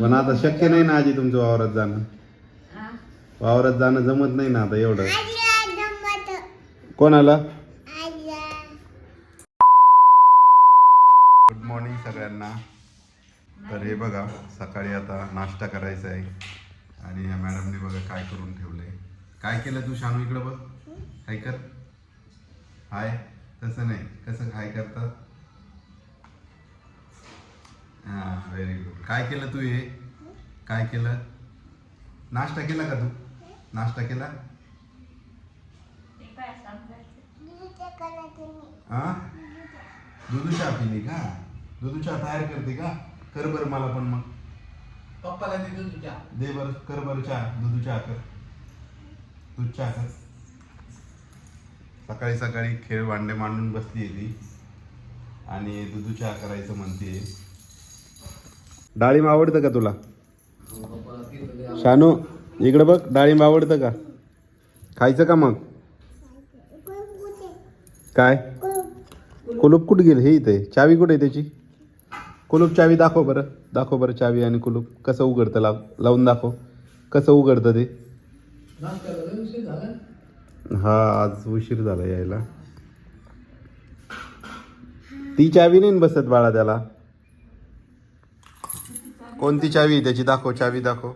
पण आता शक्य नाही ना आजी तुमचं वावरात जाणं. हा. वावरात जाणं जमत नाही ना आता एवढं. कोणाला? गुड मॉर्निंग सगळ्यांना. तर हे बघा सकाळी आता नाश्ता करायचा आहे. आणि या मॅडमने बघा काय करून ठेवलंय. काय केलं तू शानू इकडं बघ? हाय कर. हाय. तसं नाही. कसं हाय करतात हां व्हेरी गुड काय केलं तू हे? काय केलं? नाश्ता केला का तू? नाश्ता केला? हा? दुधू चहा पिली का? दुधू चहा तयार करते का? कर बरं मला पण मग. पप्पाला दिलं तुझ्या दे बरं कर बरं चहा. दुधू चहा कर. दूध चहा कर. सकाळी सकाळी खेळ भांडे मांडून बसली ती. आणि दुधू चहा करायचं म्हणते. डाळिंब आवडतं का तुला? शानू इकडं बघ डाळिंब आवडतं का? खायचं का मग? काय? कुलूप कुठं गेलं? हे इथे. चावी कुठे आहे त्याची? कुलूप चावी दाखव बरं. दाखव बरं चावी आणि कुलूप. कसं उघडतं? लाव लावून दाखव. कसं उघडतं ते? हा आज उशीर झाला यायला. ती चावी नाही ना बसत बाळा त्याला? कोणती चावी आहे? त्याची दाखव चावी दाखव.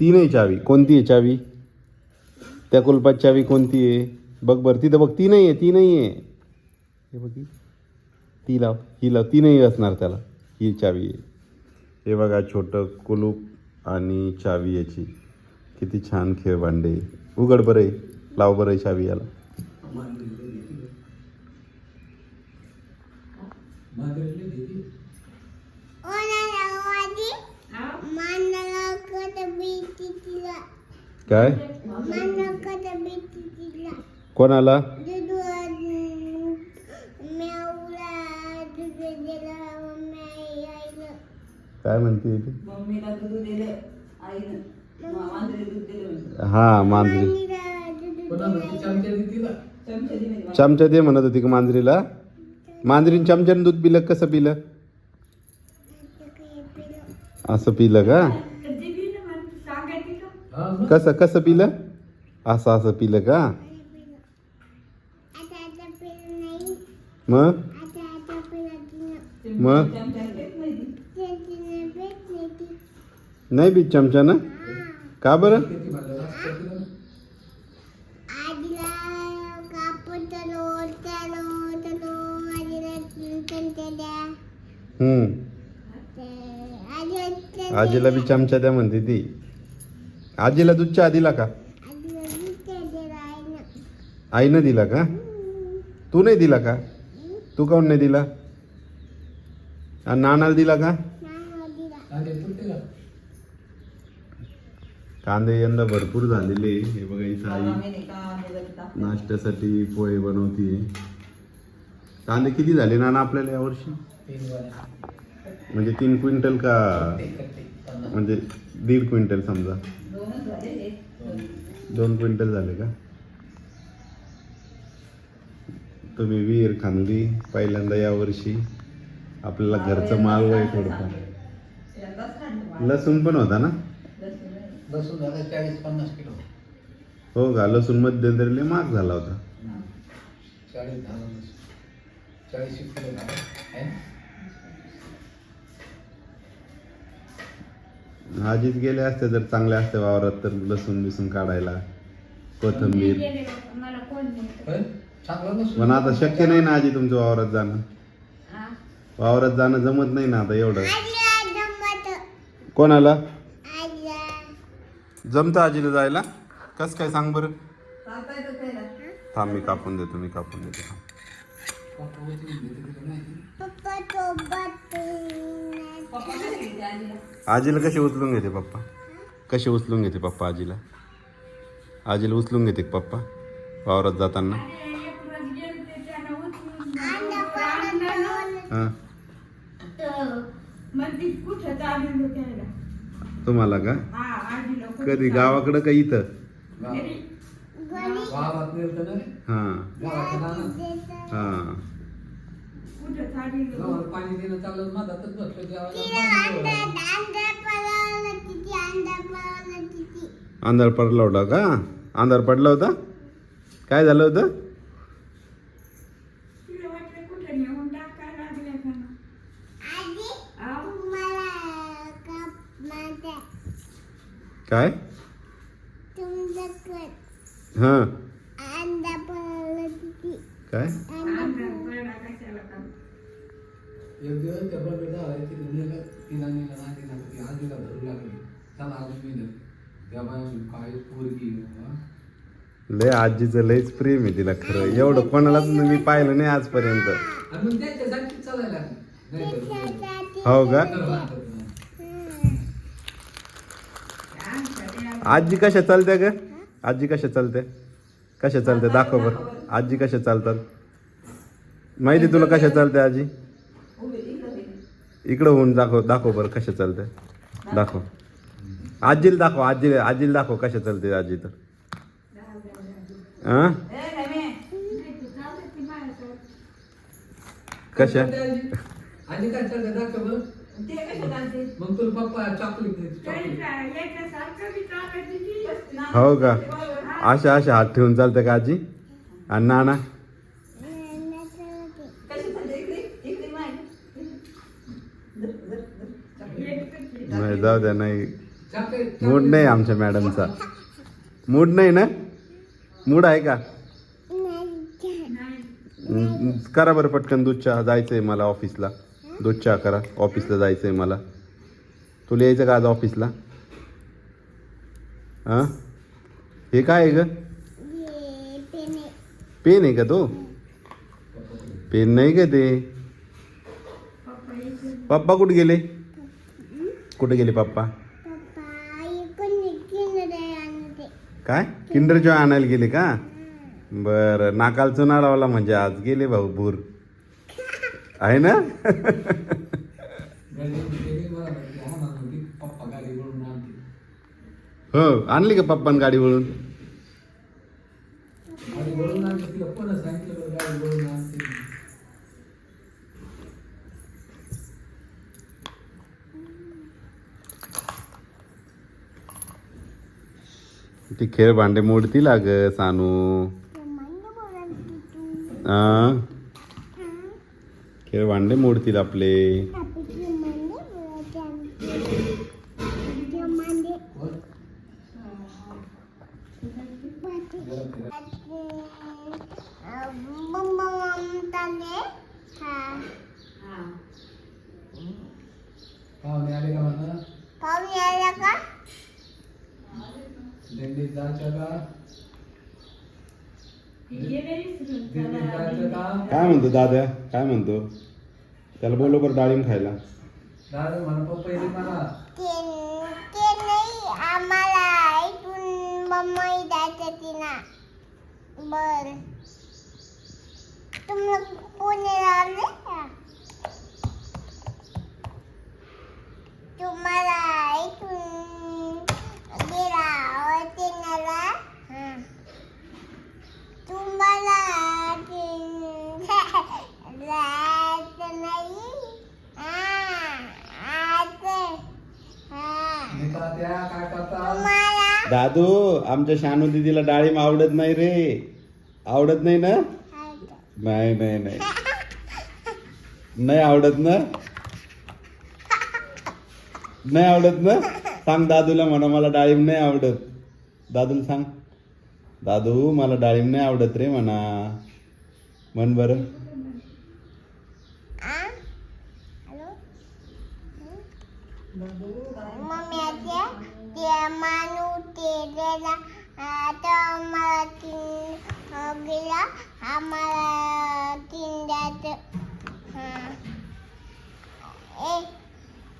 ती नाही चावी. कोणती आहे चावी? त्या कुलपात चावी कोणती आहे? बघ बरं तिथं बघ ती नाही आहे ती नाही आहे. हे बघ ही. ती लाव ही लाव ती नाही असणार त्याला. ही चावी आहे. हे बघा छोटं कुलूप आणि चावी याची. किती छान खेळ भांडे. उघड बरं आहे लाव बरं आहे चावी याला मांजरीला देते. मांजरीला देते. हा? काय? कोणाला? काय म्हणते. हा मांजरी. चमचा दे म्हणत होती का मांजरीला? मांजरीन चमच्यानं दूध पिलं कसं पिलं? असं पिलं का कधी बी ना मला सांगायची का हा, मग? कसं कसं पिलं? असं असं पिलं का? मग? मग? नाही ती. नाही बी चमच्यानं का बरं? हम्म. आजीला बी चमचा द्या म्हणते ती. आजीला दूध चहा दिला का? आईनं दिला का? तू नाही दिला का? तू काऊन नाही दिला? आणि नानाला दिला का? कांदे यंदा भरपूर झालेले. हे बघा इथं आई नाश्त्यासाठी पोहे बनवते कांदे किती झाले नाना आपल्याला यावर्षी म्हणजे तीन क्विंटल का? म्हणजे दीड क्विंटल समजा. दोन क्विंटल झाले का? तुम्ही विहीर खांदली पहिल्यांदा यावर्षी आपल्याला घरचं माल वय थोडंफार. मला. लसूण पण होता ना? लसूण झालं चाळीस पन्नास किलो. हो का? लसूण मध्यंतरी लय महाग झाला होता. चाळीस झालं. चाळीस किलो झालं है ना? आजीच गेले असते जर चांगले असते वावरात तर लसूण बिसून काढायला मी कोथंबीर गेले बाबा, मला कोण नाही होय? चांगलं नसून. पण आता शक्य नाही ना आजी तुमचं वावरात जाणं. हा? वावरात जाणं जमत नाही ना आता एवढं. कोणाला? जमतं आजीला जायला? कस काय सांग बरं. थांब मी कापून देतो मी कापून देतो. पप्पा तिला नाही. कसे आजीला? कशी उचलून घेते पप्पा कशी उचलून घेते पप्पा आजीला आजीला उचलून घेते पप्पा वावरात जाताना. हां तुम्हाला का कधी? गावाकडं का इथं. हां. हां कुठं चालली गं? गावाला पाणी देणं चाललं बसलं जेवायला पळवलं किती अंधार पडला होता का? अंधार पडला होता? काय झालं होतं? तिला वाटलं कुठं नेऊन टाकायला लागल्या का ना? आजी आव. मला कप माझ्या काय? हां. काय अंडा अंधार पडला कशाला का? एक दिवस नेलं तिला नेलं ना तिला ती धरू लागली. चला आज मी नेलं त्या बाया काय पोरगी. लय आजीचं लयच प्रेम आहे तिला खरं. एवढं कोणालाच मी पाहिलं नाही आजपर्यंत. आणि मग त्याच्यासाठी चालायला लागली. नाही तर त्याच्यासाठी हो का? आजी कशा चालत्या ग? आजी कशा चालते कशा चालते दाखव बरं. आजी कशा चालतात? माहिती तुला कशा चालते आजी. इकडं होऊन दाखव दाखव बरं कशा चालते दाखव. आजीला दाखव आजी आजीला दाखव कशा चालते आजी तर. हां. कशा? आजी काय चालतं दाखव बरं. मग तुला पप्पा चॉकलेट देते. हो का? अशा अशा हात ठेवून चालते का आजी? आणि नाना कशी चालते? इकडे इकडे माय. धर, धर, धर. एकच नाही जाऊ द्या नाही. मूड नाही आमच्या मॅडमचा मूड नाही ना? मूड आहे का? करा बरं पटकन दूध चहा जायचंय मला ऑफिसला दूध चहा करा ऑफिसला जायचंय मला. तुला यायचं का आज ऑफिसला हां? हे काय आहे ग? पेन आहे का तो? पेन नाही का ते? पप्पा कुठे गेले? कुठे गेले पप्पा? काय? किंडर जॉय आणायला गेले का? बरं नाकाल चुना लावला म्हणजे आज गेले भाऊ भूर. आहे ना? हा हो आणली का पप्पान गाडी वळून गाडी वळून आणते तिला कोण सांगितलं बरं गाडी वळून आणते ती खेळ भांडे मोडतील अग सानू? खेळ भांडे मोडतील आपले कोण? हा. पाहुणे आले का म्हणा पाहुणे आला का दिंडीत जायचं का ती गेले विसरून. दिंडीत जायचं का काय म्हणतो दादा? काय म्हणतो? त्याला बोलो बरं डाळिंब खायला. दादा म्हणा पप्पा येते मला ते ते नाही आम्हाला इथून मुंबई जायचं तिना बर तुम्ही पुण्याला आले का तुम्हाला इथून गेला तिनाला हां तुम्हाला ते- जायचं नाही हां आज हां मी तात्या काय करता तुम्हाला दादू आमच्या शानू दिदीला डाळिंब आवडत नाही रे. आवडत नाही ना? नाही नाही नाही. नाही आवडत ना? नाही आवडत ना? सांग दादूला म्हणा मला डाळिंब नाही आवडत. दादूला सांग. दादू मला डाळिंब नाही आवडत रे म्हणा. म्हण बरं. मम्मीच्या ते माणूस ते गेला आता आम्हाला तीन गेला आम्हाला तीन द्यायचं. हां. ए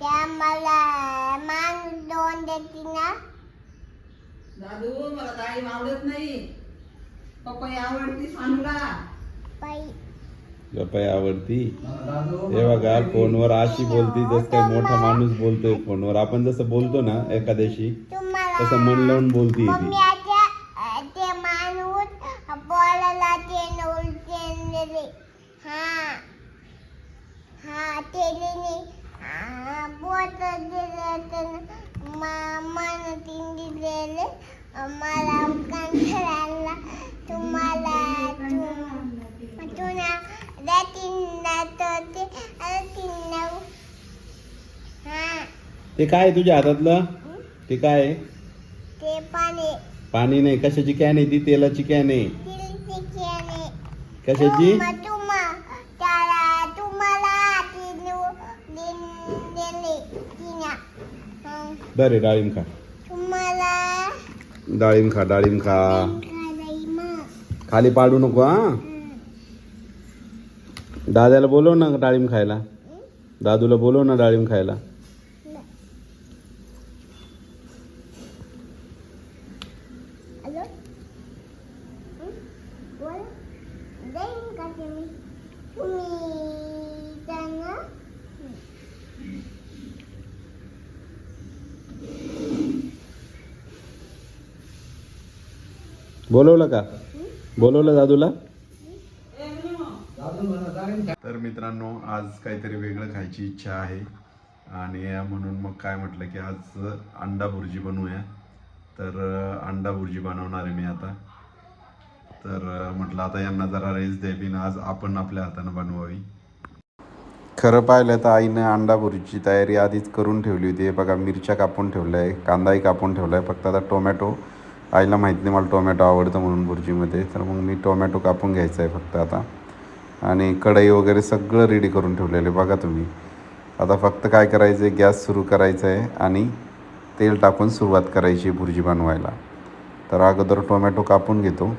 ते आम्हाला माणूस दोन देते ना? दादू मला डाळिंब आवडत नाही. पपई आवडती सानूला बाई. गप्पा हे बघा फोनवर अशी बोलती जसं काही मोठा माणूस बोलतोय फोनवर. आपण जसं बोलतो ना एखाद्याशी तसं मन लावून बोलती ती. तुम्हाला तुम्हाला ते तीन हा ते काय आहे तुझ्या हातातलं? ते काय आहे? ते पाणी पाणी नाही. कशाची कॅन आहे ती? तेलाची कॅन आहे. कशाची? बरे डाळिंब खा. डाळिंब खा डाळिंब खा. खाली पाडू नको हा? दादाला बोलव ना डाळिंब खायला. दादूला बोलव ना डाळिंब खायला. बोलवलं का? बोलवलं दादूला दादू म्हणा डाळिंब खा. तर मित्रांनो आज काहीतरी वेगळं खायची इच्छा आहे. आणि म्हणून मग काय म्हटलं की आज अंडा भुर्जी बनवूया. तर अंडा भुर्जी बनवणार आहे मी आता. तर म्हटलं आता यांना जरा रेस द्यावी ना आज आपण आपल्या हातानं बनवावी. खरं पाहिलं तर आईनं अंडा भुर्जीची तयारी आधीच करून ठेवली होती. बघा मिरच्या कापून ठेवल्या आहे कांदाही कापून ठेवला आहे. फक्त आता टोमॅटो. आईला माहिती नाही मला टोमॅटो आवडतं म्हणून भुर्जीमध्ये. तर मग मी टोमॅटो कापून घ्यायचा आहे फक्त आता. आणि कढई वगैरे सगळं रेडी करून ठेवलेलं आहे बघा तुम्ही. आता फक्त काय करायचं आहे गॅस सुरू करायचा आहे आणि तेल टाकून सुरुवात करायची भुर्जी बनवायला. तर अगोदर टोमॅटो कापून घेतो.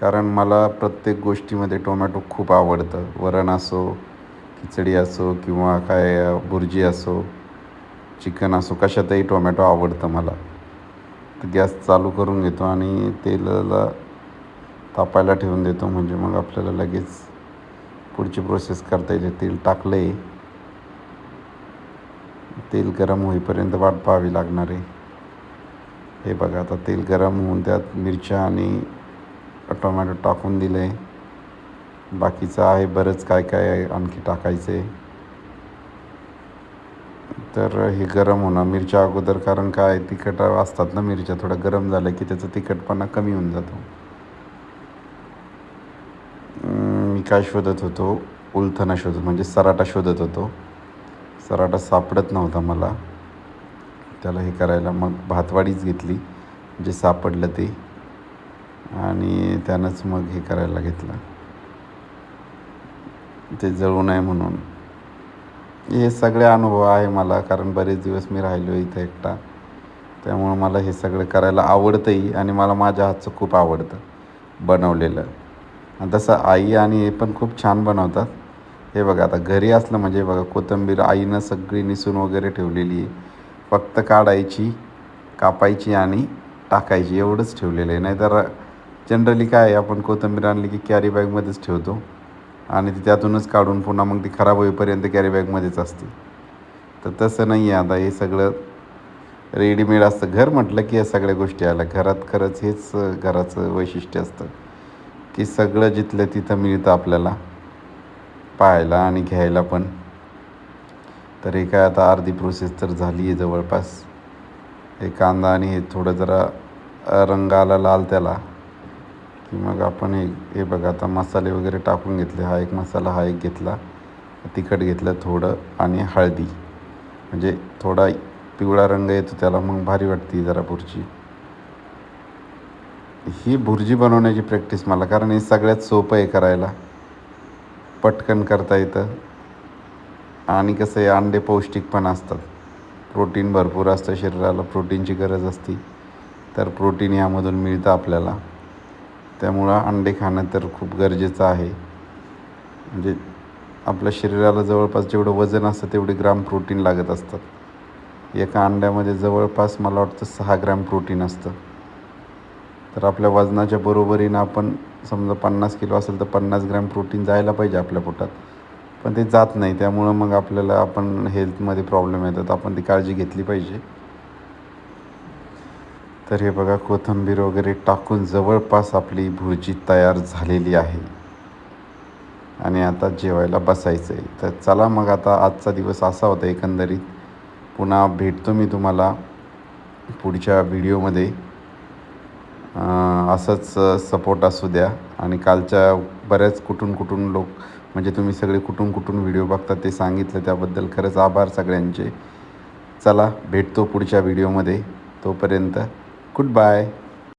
कारण मला प्रत्येक गोष्टीमध्ये टोमॅटो खूप आवडतं. वरण असो खिचडी असो किंवा काय भुर्जी असो चिकन असो कशातही टोमॅटो आवडतं मला. तर गॅस चालू करून घेतो आणि तेलाला तापायला ठेवून देतो. म्हणजे मग आपल्याला लगेच पुढची प्रोसेस करता येईल. तेल टाकलं आहे तेल गरम होईपर्यंत वाट पाहावी लागणार आहे. हे बघा आता तेल गरम होऊन त्यात मिरच्या आणि टोमॅटो टाकून दिलं आहे बाकीचं आहे बरंच काय काय आहे आणखी टाकायचं आहे तर हे गरम होणं मिरच्या अगोदर कारण काय तिखट असतात ना मिरच्या थोडं गरम झालं की त्याचा तिखटपणा कमी होऊन जातो अं, मी काय शोधत होतो? उलथणा शोधत म्हणजे सराटा शोधत होतो. सराटा सापडत नव्हता मला. त्याला हे करायला मग भातवाडीच घेतली जे सापडलं ते. आणि त्यानंच मग हे करायला घेतलं. ते जळू नये म्हणून. हे सगळे अनुभव आहे मला कारण बरेच दिवस मी राहिलो इथं एकटा. त्यामुळं मला हे सगळं करायला आवडतंही आणि मला माझ्या हातचं खूप आवडतं बनवलेलं. आणि तसं आई आणि हे पण खूप छान बनवतात. हे बघा आता घरी असलं म्हणजे बघा कोथिंबीर आईनं सगळी निसून वगैरे ठेवलेली आहे. फक्त काढायची कापायची आणि टाकायची एवढंच ठेवलेलं आहे. नाहीतर जनरली काय आहे आपण कोथिंबीर आणली की कॅरी बॅगमध्येच ठेवतो. आणि ती त्यातूनच काढून पुन्हा मग ती खराब होईपर्यंत कॅरी बॅगमध्येच असते. तर तसं नाही आहे आता हे सगळं रेडीमेड असतं. घर म्हटलं की या सगळ्या गोष्टी आल्या. घरात खरंच हेच घराचं वैशिष्ट्य असतं. की सगळं जिथलं तिथं मिळतं आपल्याला पाहायला आणि घ्यायला पण. तर हे काय आता अर्धी प्रोसेस तर झाली आहे जवळपास. हे कांदा आणि हे थोडं जरा रंग आला लाल त्याला. की मग आपण हे हे बघा आता मसाले वगैरे टाकून घेतले. हा एक मसाला हा एक घेतला. तिखट घेतलं थोडं आणि हळदी. म्हणजे थोडा पिवळा रंग येतो त्याला मग भारी वाटते जरा भुर्जी ही भुर्जी बनवण्याची प्रॅक्टिस मला कारण हे सगळ्यात सोपं आहे करायला. पटकन करता येतं. आणि कसं आहे अंडे पौष्टिक पण असतात. प्रोटीन भरपूर असतं शरीराला प्रोटीनची गरज असते. तर प्रोटीन यामधून मिळतं आपल्याला. त्यामुळं अंडे खाणं तर खूप गरजेचं आहे. म्हणजे आपल्या शरीराला जवळपास जेवढं वजन असतं तेवढे ग्राम प्रोटीन लागत असतात. एका अंड्यामध्ये जवळपास मला वाटतं सहा ग्रॅम प्रोटीन असतं. तर आपल्या वजनाच्या बरोबरीनं आपण समजा पन्नास किलो असेल तर पन्नास ग्रॅम प्रोटीन जायला पाहिजे आपल्या पोटात. पण ते जात नाही. त्यामुळं मग आपल्याला आपण हेल्थमध्ये प्रॉब्लेम येतात. आपण ती काळजी घेतली पाहिजे. तर हे बघा कोथिंबीर वगैरे टाकून जवळपास आपली भुर्जी तयार झालेली आहे. आणि आता जेवायला बसायचं आहे तर चला मग आता आजचा दिवस असा होता एकंदरीत. पुन्हा भेटतो मी तुम्हाला पुढच्या व्हिडिओमध्ये. असंच सपोर्ट असू द्या. आणि कालच्या बऱ्याच कुठून कुठून लोक म्हणजे तुम्ही सगळे कुठून कुठून व्हिडिओ बघता ते सांगितलं त्याबद्दल खरंच आभार सगळ्यांचे. चला भेटतो पुढच्या व्हिडिओमध्ये तोपर्यंत गुड बाय